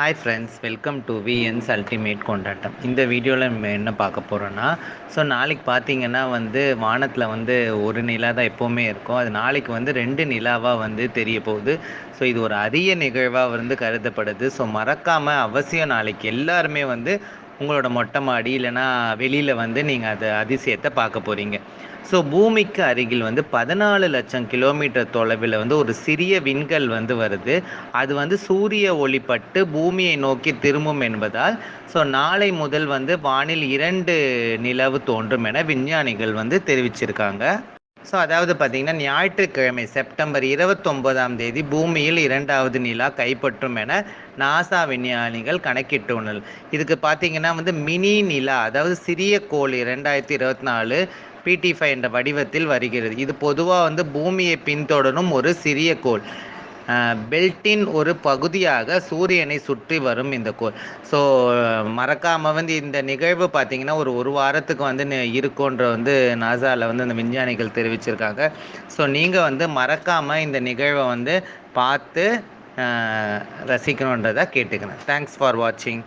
Hi friends welcome to VNS ultimate கொண்டாட்டம் இந்த வீடியோவில் நம்ம என்ன பார்க்க போகிறோன்னா ஸோ நாளைக்கு பார்த்தீங்கன்னா வந்து வானத்தில் வந்து ஒரு நிலா தான் எப்போவுமே இருக்கும். அது நாளைக்கு வந்து ரெண்டு நிலாவாக வந்து தெரிய போகுது. ஸோ இது ஒரு அரிய நிகழ்வாக வந்து கருதப்படுது. ஸோ மறக்காமல் அவசியம் நாளைக்கு எல்லாருமே வந்து உங்களோட மொட்டை மாடி இல்லைன்னா வெளியில் வந்து நீங்கள் அது அதிசயத்தை பார்க்க போகிறீங்க ஸோ பூமிக்கு அருகில் வந்து பதினாலு லட்சம் கிலோமீட்டர் தொலைவில் வந்து ஒரு சிறிய விண்கல் வந்து வருது. அது வந்து சூரிய ஒளிப்பட்டு பூமியை நோக்கி திரும்பும் என்பதால் ஸோ நாளை முதல் வந்து வானில் இரண்டு நிலவு தோன்றும் என விஞ்ஞானிகள் வந்து தெரிவிச்சிருக்காங்க. ஸோ அதாவது பார்த்தீங்கன்னா ஞாயிற்றுக்கிழமை செப்டம்பர் இருபத்தொன்பதாம் தேதி பூமியில் இரண்டாவது நிலா கைப்பற்றும் என நாசா விஞ்ஞானிகள் கணக்கிட்டுள்ளனர். இதுக்கு பார்த்தீங்கன்னா வந்து மினி நிலா அதாவது சிறிய கோள் இரண்டாயிரத்தி இருபத்தி நாலு பிடி ஃபைவ் என்ற வடிவத்தில் வருகிறது. இது பொதுவாக வந்து பூமியை பின்தொடரும் ஒரு சிறிய கோள். பெல்ட்டின் ஒரு பகுதியாக சூரியனை சுற்றி வரும் இந்த கோள். ஸோ மறக்காமல் வந்து இந்த நிகழ்வு பார்த்தீங்கன்னா ஒரு ஒரு வாரத்துக்கு வந்து இருக்குன்ற வந்து நாசாவில் வந்து அந்த விஞ்ஞானிகள் தெரிவிச்சிருக்காங்க. ஸோ நீங்கள் வந்து மறக்காமல் இந்த நிகழ்வை வந்து பார்த்து ரசிக்கணுன்றதை கேட்டுக்கிறேன் தேங்க்ஸ் ஃபார் வாட்சிங்